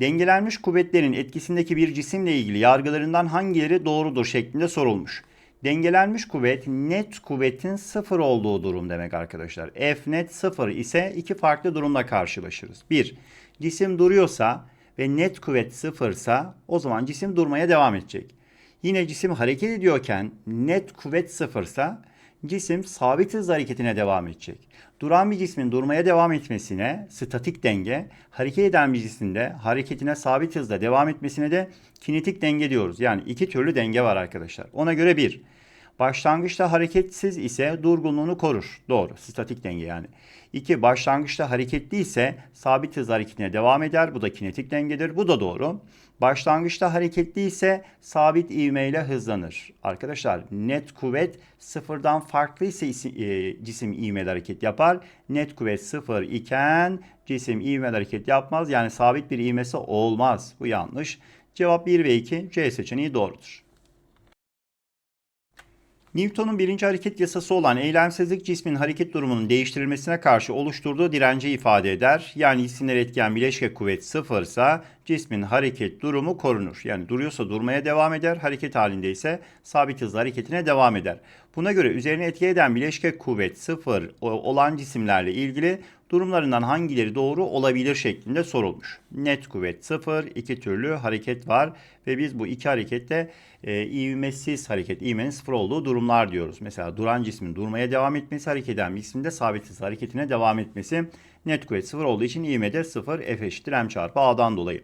Dengelenmiş kuvvetlerin etkisindeki bir cisimle ilgili yargılarından hangileri doğrudur şeklinde sorulmuş. Dengelenmiş kuvvet net kuvvetin sıfır olduğu durum demek arkadaşlar. F net sıfır ise iki farklı durumla karşılaşırız. Bir, cisim duruyorsa ve net kuvvet sıfırsa o zaman cisim durmaya devam edecek. Yine cisim hareket ediyorken net kuvvet sıfırsa cisim sabit hız hareketine devam edecek. Duran bir cismin durmaya devam etmesine statik denge, hareket eden bir cisminde hareketine sabit hızla devam etmesine de kinetik denge diyoruz. Yani iki türlü denge var arkadaşlar. Ona göre bir, başlangıçta hareketsiz ise durgunluğunu korur. Doğru, statik denge yani. 2. Başlangıçta hareketli ise sabit hız hareketine devam eder. Bu da kinetik dengedir. Bu da doğru. Başlangıçta hareketli ise sabit ivmeyle hızlanır. Arkadaşlar net kuvvet sıfırdan farklı ise e, cisim ivmeli hareket yapar. Net kuvvet sıfır iken cisim ivmeli hareket yapmaz. Yani sabit bir ivmesi olmaz. Bu yanlış. Cevap 1 ve 2 C seçeneği doğrudur. Newton'un birinci hareket yasası olan eylemsizlik cismin hareket durumunun değiştirilmesine karşı oluşturduğu direnci ifade eder. Yani cisimler etken bileşke kuvvet sıfırsa cismin hareket durumu korunur. Yani duruyorsa durmaya devam eder, hareket halinde ise sabit hızla hareketine devam eder. Buna göre üzerine etki eden bileşke kuvvet sıfır olan cisimlerle ilgili durumlarından hangileri doğru olabilir şeklinde sorulmuş. Net kuvvet sıfır, iki türlü hareket var ve biz bu iki harekette e, ivmesiz hareket, ivmenin sıfır olduğu durumlar diyoruz. Mesela duran cismin durmaya devam etmesi, hareket eden cismin de sabit hız hareketine devam etmesi. Net kuvvet sıfır olduğu için ivmede sıfır, F eşittir M çarpı A'dan dolayı.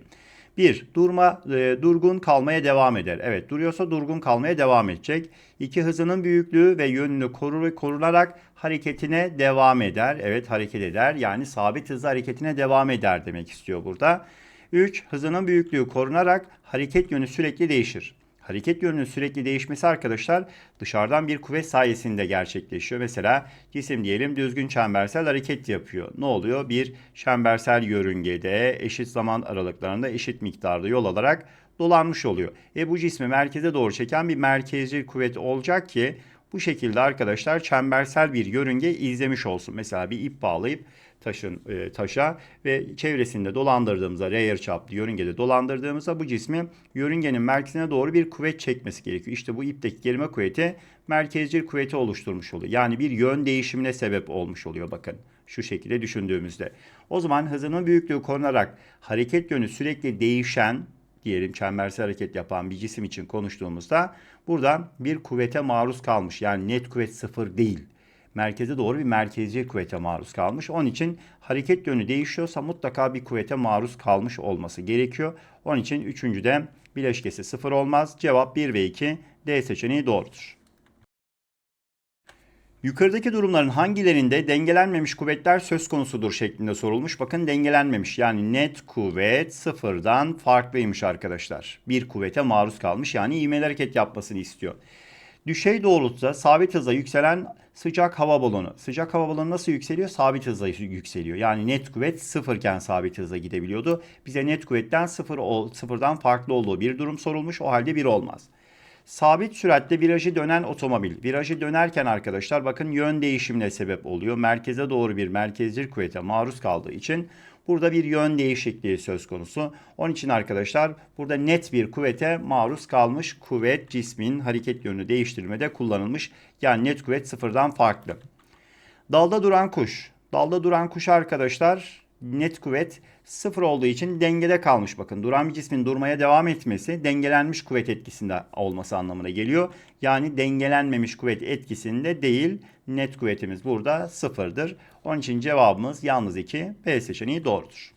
1. Durma, e, durgun kalmaya devam eder. Evet duruyorsa durgun kalmaya devam edecek. 2. Hızının büyüklüğü ve yönünü korur, korunarak hareketine devam eder. Evet hareket eder. Yani sabit hızlı hareketine devam eder demek istiyor burada. 3. Hızının büyüklüğü korunarak hareket yönü sürekli değişir. Hareket yönünün sürekli değişmesi arkadaşlar dışarıdan bir kuvvet sayesinde gerçekleşiyor. Mesela cisim diyelim düzgün çembersel hareket yapıyor. Ne oluyor? Bir çembersel yörüngede eşit zaman aralıklarında eşit miktarda yol alarak dolanmış oluyor. E bu cismi merkeze doğru çeken bir merkezci kuvvet olacak ki bu şekilde arkadaşlar çembersel bir yörünge izlemiş olsun. Mesela bir ip bağlayıp taşın e, taşa ve çevresinde dolandırdığımızda rayır çaplı yörüngede dolandırdığımızda bu cismi yörüngenin merkezine doğru bir kuvvet çekmesi gerekiyor. İşte bu ipteki gerilme kuvveti merkezcil kuvveti oluşturmuş oluyor. Yani bir yön değişimine sebep olmuş oluyor bakın. Şu şekilde düşündüğümüzde. O zaman hızının büyüklüğü korunarak hareket yönü sürekli değişen diyelim çembersel hareket yapan bir cisim için konuştuğumuzda burada bir kuvvete maruz kalmış. Yani net kuvvet sıfır değil merkeze doğru bir merkezi kuvvete maruz kalmış. Onun için hareket yönü değişiyorsa mutlaka bir kuvvete maruz kalmış olması gerekiyor. Onun için üçüncüde bileşkesi sıfır olmaz. Cevap 1 ve 2 D seçeneği doğrudur. Yukarıdaki durumların hangilerinde dengelenmemiş kuvvetler söz konusudur şeklinde sorulmuş. Bakın dengelenmemiş yani net kuvvet sıfırdan farklıymış arkadaşlar. Bir kuvvete maruz kalmış yani ivmeli hareket yapmasını istiyor. Düşey doğrultuda sabit hızla yükselen sıcak hava balonu. Sıcak hava balonu nasıl yükseliyor? Sabit hızla yükseliyor. Yani net kuvvet sıfırken sabit hızla gidebiliyordu. Bize net kuvvetten sıfır, sıfırdan farklı olduğu bir durum sorulmuş. O halde bir olmaz. Sabit süratle virajı dönen otomobil. Virajı dönerken arkadaşlar bakın yön değişimine sebep oluyor. Merkeze doğru bir merkezcil kuvvete maruz kaldığı için burada bir yön değişikliği söz konusu. Onun için arkadaşlar burada net bir kuvvete maruz kalmış kuvvet cismin hareket yönünü değiştirmede kullanılmış. Yani net kuvvet sıfırdan farklı. Dalda duran kuş. Dalda duran kuş arkadaşlar net kuvvet sıfır olduğu için dengede kalmış. Bakın duran bir cismin durmaya devam etmesi dengelenmiş kuvvet etkisinde olması anlamına geliyor. Yani dengelenmemiş kuvvet etkisinde değil net kuvvetimiz burada sıfırdır. Onun için cevabımız yalnız 2 B seçeneği doğrudur.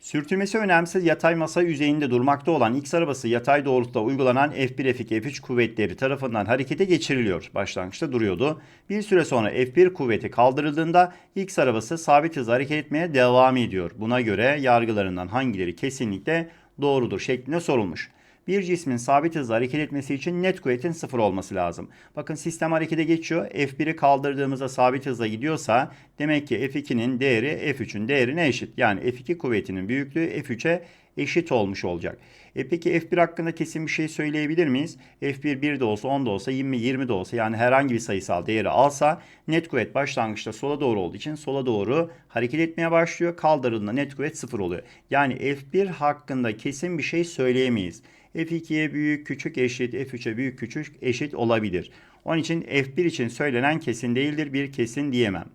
Sürtünmesi önemsiz yatay masa yüzeyinde durmakta olan X arabası yatay doğrultuda uygulanan F1, F2, F3 kuvvetleri tarafından harekete geçiriliyor. Başlangıçta duruyordu. Bir süre sonra F1 kuvveti kaldırıldığında X arabası sabit hızla hareket etmeye devam ediyor. Buna göre yargılarından hangileri kesinlikle doğrudur şeklinde sorulmuş bir cismin sabit hızla hareket etmesi için net kuvvetin sıfır olması lazım. Bakın sistem harekete geçiyor. F1'i kaldırdığımızda sabit hızla gidiyorsa demek ki F2'nin değeri F3'ün değerine eşit. Yani F2 kuvvetinin büyüklüğü F3'e eşit olmuş olacak. E peki F1 hakkında kesin bir şey söyleyebilir miyiz? F1 1 de olsa 10 da olsa 20 20 de olsa yani herhangi bir sayısal değeri alsa net kuvvet başlangıçta sola doğru olduğu için sola doğru hareket etmeye başlıyor. Kaldırıldığında net kuvvet 0 oluyor. Yani F1 hakkında kesin bir şey söyleyemeyiz. F2'ye büyük küçük eşit, F3'e büyük küçük eşit olabilir. Onun için F1 için söylenen kesin değildir. Bir kesin diyemem.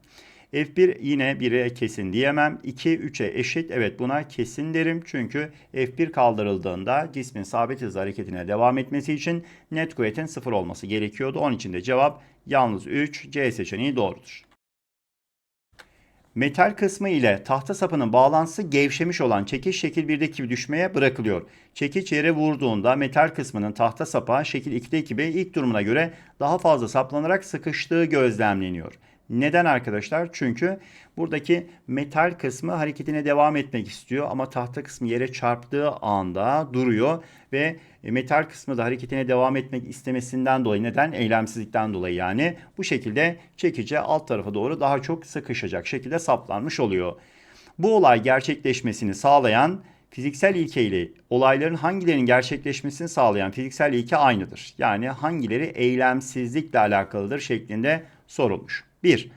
F1 yine 1'e kesin diyemem. 2 3'e eşit. Evet buna kesin derim. Çünkü F1 kaldırıldığında cismin sabit hız hareketine devam etmesi için net kuvvetin 0 olması gerekiyordu. Onun için de cevap yalnız 3 C seçeneği doğrudur. Metal kısmı ile tahta sapının bağlantısı gevşemiş olan çekiç şekil 1'deki gibi düşmeye bırakılıyor. Çekiç yere vurduğunda metal kısmının tahta sapa şekil 2'deki gibi ilk durumuna göre daha fazla saplanarak sıkıştığı gözlemleniyor. Neden arkadaşlar? Çünkü buradaki metal kısmı hareketine devam etmek istiyor ama tahta kısmı yere çarptığı anda duruyor ve metal kısmı da hareketine devam etmek istemesinden dolayı neden? Eylemsizlikten dolayı yani bu şekilde çekici alt tarafa doğru daha çok sıkışacak şekilde saplanmış oluyor. Bu olay gerçekleşmesini sağlayan fiziksel ilke ile olayların hangilerinin gerçekleşmesini sağlayan fiziksel ilke aynıdır. Yani hangileri eylemsizlikle alakalıdır şeklinde sorulmuş. 1.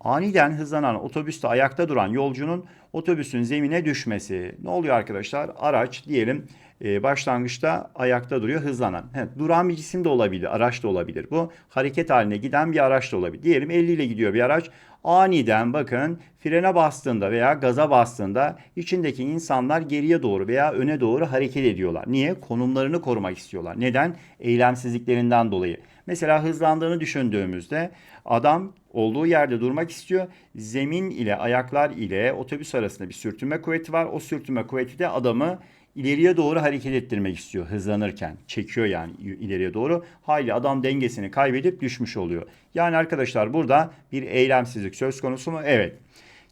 Aniden hızlanan otobüste ayakta duran yolcunun otobüsün zemine düşmesi. Ne oluyor arkadaşlar? Araç diyelim e, başlangıçta ayakta duruyor hızlanan. He, duran bir cisim de olabilir, araç da olabilir. Bu hareket haline giden bir araç da olabilir. Diyelim 50 ile gidiyor bir araç. Aniden bakın frene bastığında veya gaza bastığında içindeki insanlar geriye doğru veya öne doğru hareket ediyorlar. Niye? Konumlarını korumak istiyorlar. Neden? Eylemsizliklerinden dolayı. Mesela hızlandığını düşündüğümüzde adam olduğu yerde durmak istiyor. Zemin ile ayaklar ile otobüs arasında bir sürtünme kuvveti var. O sürtünme kuvveti de adamı ileriye doğru hareket ettirmek istiyor hızlanırken. Çekiyor yani ileriye doğru. Hayli adam dengesini kaybedip düşmüş oluyor. Yani arkadaşlar burada bir eylemsizlik söz konusu mu? Evet.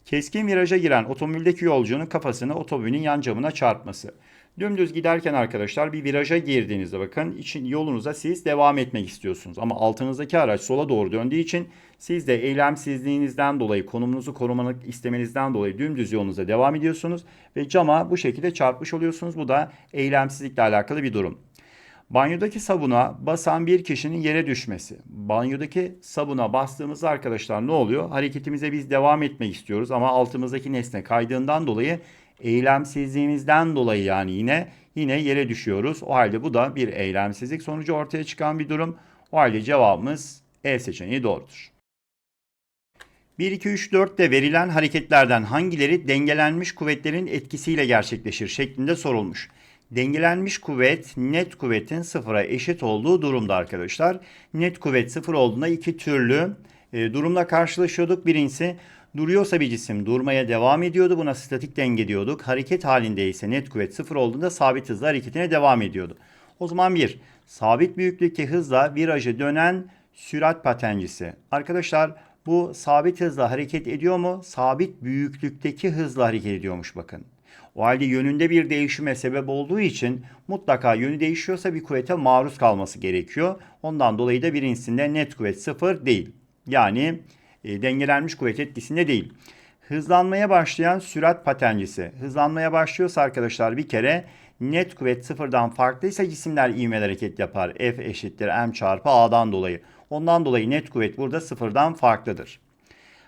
Keskin viraja giren otomobildeki yolcunun kafasını otomobilin yan camına çarpması. Dümdüz giderken arkadaşlar bir viraja girdiğinizde bakın için yolunuza siz devam etmek istiyorsunuz. Ama altınızdaki araç sola doğru döndüğü için siz de eylemsizliğinizden dolayı konumunuzu korumak istemenizden dolayı dümdüz yolunuza devam ediyorsunuz. Ve cama bu şekilde çarpmış oluyorsunuz. Bu da eylemsizlikle alakalı bir durum. Banyodaki sabuna basan bir kişinin yere düşmesi. Banyodaki sabuna bastığımızda arkadaşlar ne oluyor? Hareketimize biz devam etmek istiyoruz ama altımızdaki nesne kaydığından dolayı eylemsizliğimizden dolayı yani yine yine yere düşüyoruz. O halde bu da bir eylemsizlik sonucu ortaya çıkan bir durum. O halde cevabımız E seçeneği doğrudur. 1, 2, 3, 4'te verilen hareketlerden hangileri dengelenmiş kuvvetlerin etkisiyle gerçekleşir şeklinde sorulmuş. Dengelenmiş kuvvet net kuvvetin sıfıra eşit olduğu durumda arkadaşlar. Net kuvvet sıfır olduğunda iki türlü e, durumla karşılaşıyorduk. Birincisi duruyorsa bir cisim durmaya devam ediyordu. Buna statik denge diyorduk. Hareket halinde ise net kuvvet sıfır olduğunda sabit hızla hareketine devam ediyordu. O zaman bir sabit büyüklükte hızla virajı dönen sürat patencisi. Arkadaşlar bu sabit hızla hareket ediyor mu? Sabit büyüklükteki hızla hareket ediyormuş bakın. O halde yönünde bir değişime sebep olduğu için mutlaka yönü değişiyorsa bir kuvvete maruz kalması gerekiyor. Ondan dolayı da birincisinde net kuvvet sıfır değil. Yani e, dengelenmiş kuvvet etkisinde değil. Hızlanmaya başlayan sürat patencisi. Hızlanmaya başlıyorsa arkadaşlar bir kere net kuvvet sıfırdan farklıysa cisimler ivmeli hareket yapar. F eşittir m çarpı a'dan dolayı. Ondan dolayı net kuvvet burada sıfırdan farklıdır.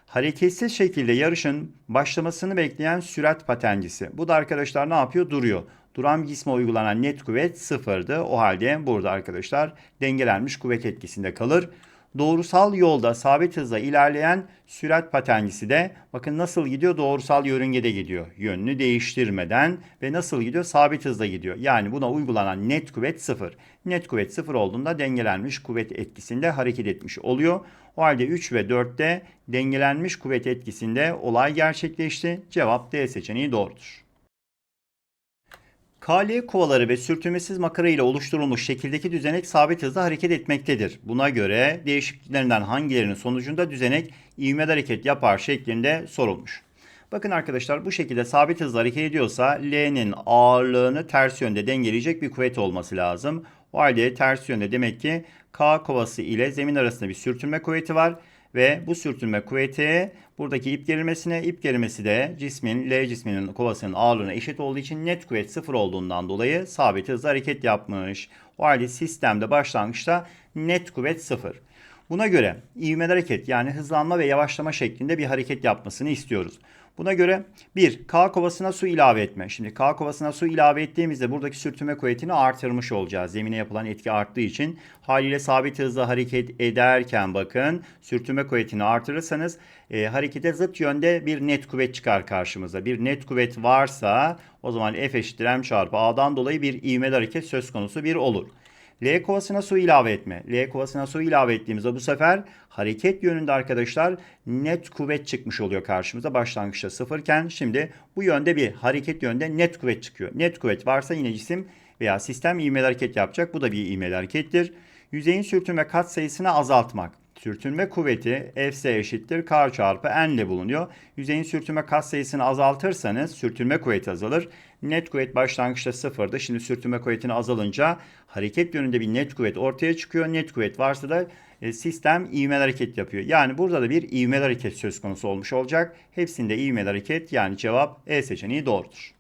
Hareketsiz şekilde yarışın başlamasını bekleyen sürat patencisi. Bu da arkadaşlar ne yapıyor? Duruyor. Duran cisme uygulanan net kuvvet sıfırdı. O halde burada arkadaşlar dengelenmiş kuvvet etkisinde kalır. Doğrusal yolda sabit hızla ilerleyen sürat patencisi de bakın nasıl gidiyor? Doğrusal yörüngede gidiyor. Yönünü değiştirmeden ve nasıl gidiyor? Sabit hızla gidiyor. Yani buna uygulanan net kuvvet sıfır. Net kuvvet sıfır olduğunda dengelenmiş kuvvet etkisinde hareket etmiş oluyor. O halde 3 ve 4'te dengelenmiş kuvvet etkisinde olay gerçekleşti. Cevap D seçeneği doğrudur. KL kovaları ve sürtünmesiz makara ile oluşturulmuş şekildeki düzenek sabit hızla hareket etmektedir. Buna göre değişikliklerinden hangilerinin sonucunda düzenek ivmeli hareket yapar şeklinde sorulmuş. Bakın arkadaşlar bu şekilde sabit hızla hareket ediyorsa L'nin ağırlığını ters yönde dengeleyecek bir kuvvet olması lazım. O halde ters yönde demek ki K kovası ile zemin arasında bir sürtünme kuvveti var ve bu sürtünme kuvveti buradaki ip gerilmesine, ip gerilmesi de cismin, L cisminin kovasının ağırlığına eşit olduğu için net kuvvet sıfır olduğundan dolayı sabit hızla hareket yapmış. O halde sistemde başlangıçta net kuvvet sıfır. Buna göre ivmeli hareket yani hızlanma ve yavaşlama şeklinde bir hareket yapmasını istiyoruz. Buna göre 1. K kovasına su ilave etme. Şimdi K kovasına su ilave ettiğimizde buradaki sürtünme kuvvetini artırmış olacağız. Zemine yapılan etki arttığı için haliyle sabit hızla hareket ederken bakın sürtünme kuvvetini artırırsanız e, harekete zıt yönde bir net kuvvet çıkar karşımıza. Bir net kuvvet varsa o zaman F eşittir M çarpı A'dan dolayı bir ivmeli hareket söz konusu bir olur. L kovasına su ilave etme. L kovasına su ilave ettiğimizde bu sefer hareket yönünde arkadaşlar net kuvvet çıkmış oluyor karşımıza. Başlangıçta sıfırken şimdi bu yönde bir hareket yönde net kuvvet çıkıyor. Net kuvvet varsa yine cisim veya sistem ivmeli hareket yapacak. Bu da bir ivmeli harekettir. Yüzeyin sürtünme kat sayısını azaltmak. Sürtünme kuvveti Fs eşittir K çarpı N ile bulunuyor. Yüzeyin sürtünme kat sayısını azaltırsanız sürtünme kuvveti azalır. Net kuvvet başlangıçta sıfırdı. Şimdi sürtünme kuvvetini azalınca hareket yönünde bir net kuvvet ortaya çıkıyor. Net kuvvet varsa da e, sistem ivmeli hareket yapıyor. Yani burada da bir ivmeli hareket söz konusu olmuş olacak. Hepsinde ivmeli hareket yani cevap E seçeneği doğrudur.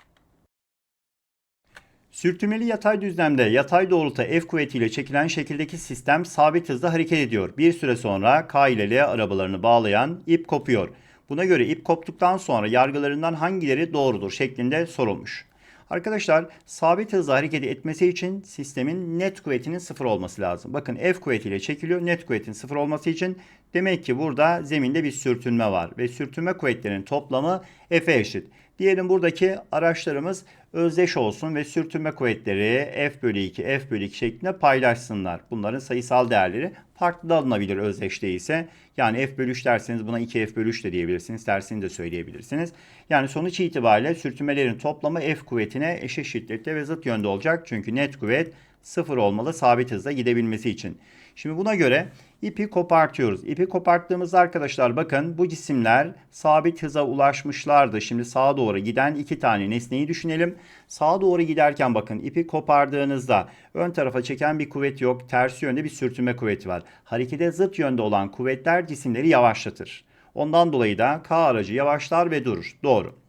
Sürtünmeli yatay düzlemde yatay doğrultuda F kuvvetiyle çekilen şekildeki sistem sabit hızda hareket ediyor. Bir süre sonra K ile L arabalarını bağlayan ip kopuyor. Buna göre ip koptuktan sonra yargılarından hangileri doğrudur şeklinde sorulmuş. Arkadaşlar sabit hızla hareket etmesi için sistemin net kuvvetinin sıfır olması lazım. Bakın F kuvvetiyle çekiliyor. Net kuvvetin sıfır olması için demek ki burada zeminde bir sürtünme var. Ve sürtünme kuvvetlerinin toplamı F'e eşit. Diyelim buradaki araçlarımız özdeş olsun ve sürtünme kuvvetleri F bölü 2, F bölü 2 şeklinde paylaşsınlar. Bunların sayısal değerleri farklı da alınabilir özdeş değilse. Yani F bölü 3 derseniz buna 2F bölü 3 de diyebilirsiniz. Tersini de söyleyebilirsiniz. Yani sonuç itibariyle sürtünmelerin toplamı F kuvvetine eşit şiddette ve zıt yönde olacak. Çünkü net kuvvet sıfır olmalı sabit hızla gidebilmesi için. Şimdi buna göre ipi kopartıyoruz. İpi koparttığımızda arkadaşlar bakın bu cisimler sabit hıza ulaşmışlardı. Şimdi sağa doğru giden iki tane nesneyi düşünelim. Sağa doğru giderken bakın ipi kopardığınızda ön tarafa çeken bir kuvvet yok. Tersi yönde bir sürtünme kuvveti var. Harekete zıt yönde olan kuvvetler cisimleri yavaşlatır. Ondan dolayı da K aracı yavaşlar ve durur. Doğru.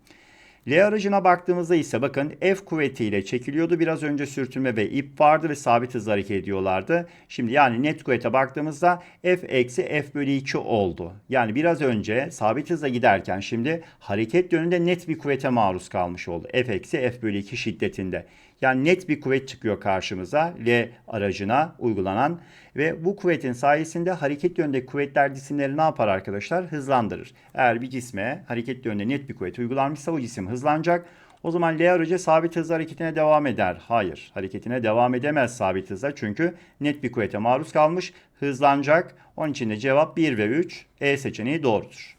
L aracına baktığımızda ise bakın F kuvvetiyle çekiliyordu. Biraz önce sürtünme ve ip vardı ve sabit hızla hareket ediyorlardı. Şimdi yani net kuvvete baktığımızda F eksi F bölü 2 oldu. Yani biraz önce sabit hızla giderken şimdi hareket yönünde net bir kuvvete maruz kalmış oldu. F eksi F bölü 2 şiddetinde. Yani net bir kuvvet çıkıyor karşımıza L aracına uygulanan ve bu kuvvetin sayesinde hareket yönündeki kuvvetler cisimleri ne yapar arkadaşlar? Hızlandırır. Eğer bir cisme hareket yönünde net bir kuvvet uygulanmışsa o cisim hızlanacak. O zaman L aracı sabit hızla hareketine devam eder. Hayır, hareketine devam edemez sabit hızla çünkü net bir kuvvete maruz kalmış, hızlanacak. Onun için de cevap 1 ve 3 E seçeneği doğrudur.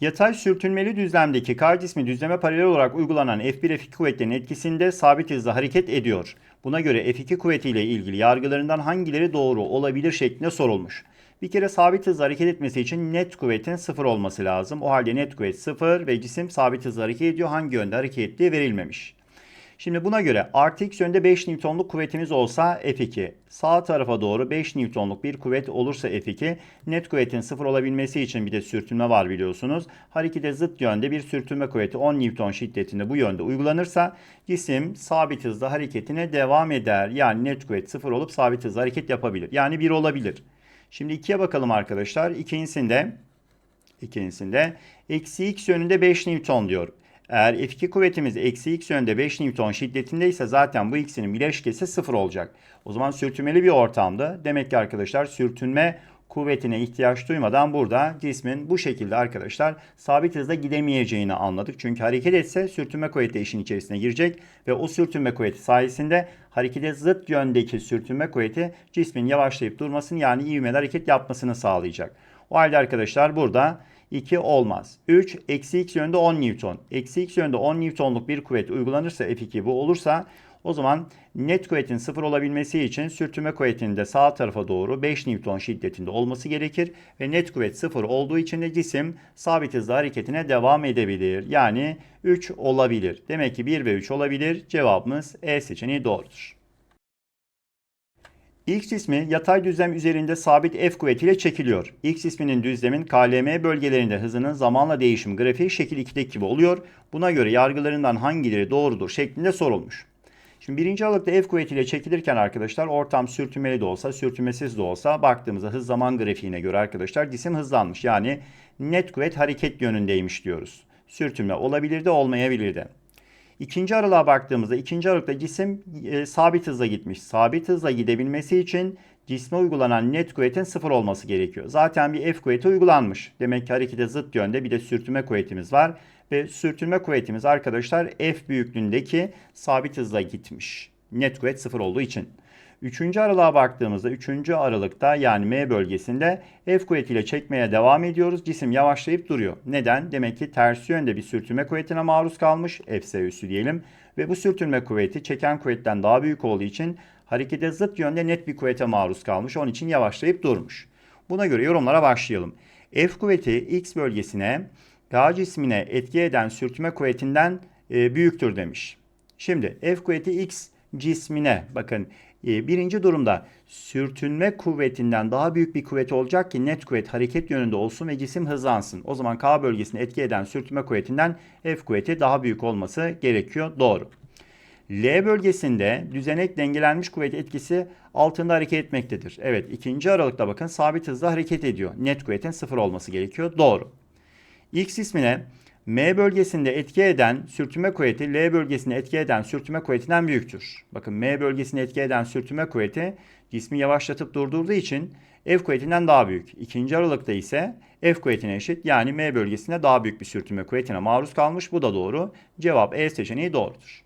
Yatay sürtünmeli düzlemdeki K cismi düzleme paralel olarak uygulanan F1 F2 kuvvetlerinin etkisinde sabit hızla hareket ediyor. Buna göre F2 kuvvetiyle ilgili yargılarından hangileri doğru olabilir şeklinde sorulmuş. Bir kere sabit hızla hareket etmesi için net kuvvetin sıfır olması lazım. O halde net kuvvet sıfır ve cisim sabit hızla hareket ediyor. Hangi yönde hareket ettiği verilmemiş. Şimdi buna göre artı x yönde 5 Newton'luk kuvvetimiz olsa F2. Sağ tarafa doğru 5 Newton'luk bir kuvvet olursa F2. Net kuvvetin sıfır olabilmesi için bir de sürtünme var biliyorsunuz. Harekete zıt yönde bir sürtünme kuvveti 10 Newton şiddetinde bu yönde uygulanırsa cisim sabit hızla hareketine devam eder. Yani net kuvvet sıfır olup sabit hızla hareket yapabilir. Yani 1 olabilir. Şimdi 2'ye bakalım arkadaşlar. İkincisinde ikincisinde eksi x yönünde 5 Newton diyor. Eğer F2 kuvvetimiz eksi x yönde 5 Newton şiddetindeyse zaten bu ikisinin bileşkesi sıfır olacak. O zaman sürtünmeli bir ortamda. Demek ki arkadaşlar sürtünme kuvvetine ihtiyaç duymadan burada cismin bu şekilde arkadaşlar sabit hızla gidemeyeceğini anladık. Çünkü hareket etse sürtünme kuvveti işin içerisine girecek ve o sürtünme kuvveti sayesinde harekete zıt yöndeki sürtünme kuvveti cismin yavaşlayıp durmasını yani ivmeli hareket yapmasını sağlayacak. O halde arkadaşlar burada 2 olmaz. 3 eksi x yönde 10 Newton. Eksi x yönde 10 Newton'luk bir kuvvet uygulanırsa F2 bu olursa o zaman net kuvvetin sıfır olabilmesi için sürtünme kuvvetinin de sağ tarafa doğru 5 Newton şiddetinde olması gerekir. Ve net kuvvet sıfır olduğu için de cisim sabit hızla hareketine devam edebilir. Yani 3 olabilir. Demek ki 1 ve 3 olabilir. Cevabımız E seçeneği doğrudur. X cismi yatay düzlem üzerinde sabit F kuvvetiyle çekiliyor. X cisminin düzlemin KLM bölgelerinde hızının zamanla değişim grafiği şekil 2'deki gibi oluyor. Buna göre yargılarından hangileri doğrudur şeklinde sorulmuş. Şimdi birinci aralıkta F kuvvetiyle çekilirken arkadaşlar ortam sürtünmeli de olsa sürtünmesiz de olsa baktığımızda hız zaman grafiğine göre arkadaşlar cisim hızlanmış. Yani net kuvvet hareket yönündeymiş diyoruz. Sürtünme olabilir de olmayabilir de. İkinci aralığa baktığımızda ikinci aralıkta cisim e, sabit hızla gitmiş. Sabit hızla gidebilmesi için cisme uygulanan net kuvvetin sıfır olması gerekiyor. Zaten bir F kuvveti uygulanmış. Demek ki harekete zıt yönde bir de sürtünme kuvvetimiz var. Ve sürtünme kuvvetimiz arkadaşlar F büyüklüğündeki sabit hızla gitmiş. Net kuvvet sıfır olduğu için. Üçüncü aralığa baktığımızda üçüncü aralıkta yani M bölgesinde F kuvvetiyle çekmeye devam ediyoruz. Cisim yavaşlayıp duruyor. Neden? Demek ki ters yönde bir sürtünme kuvvetine maruz kalmış. Fs üssü diyelim. Ve bu sürtünme kuvveti çeken kuvvetten daha büyük olduğu için harekete zıt yönde net bir kuvvete maruz kalmış. Onun için yavaşlayıp durmuş. Buna göre yorumlara başlayalım. F kuvveti X bölgesine K cismine etki eden sürtünme kuvvetinden e, büyüktür demiş. Şimdi F kuvveti X cismine bakın birinci durumda sürtünme kuvvetinden daha büyük bir kuvvet olacak ki net kuvvet hareket yönünde olsun ve cisim hızlansın. O zaman K bölgesine etki eden sürtünme kuvvetinden F kuvveti daha büyük olması gerekiyor. Doğru. L bölgesinde düzenek dengelenmiş kuvvet etkisi altında hareket etmektedir. Evet ikinci aralıkta bakın sabit hızla hareket ediyor. Net kuvvetin sıfır olması gerekiyor. Doğru. X ismine M bölgesinde etki eden sürtünme kuvveti L bölgesinde etki eden sürtünme kuvvetinden büyüktür. Bakın M bölgesinde etki eden sürtünme kuvveti cismi yavaşlatıp durdurduğu için F kuvvetinden daha büyük. İkinci aralıkta ise F kuvvetine eşit yani M bölgesinde daha büyük bir sürtünme kuvvetine maruz kalmış. Bu da doğru. Cevap E seçeneği doğrudur.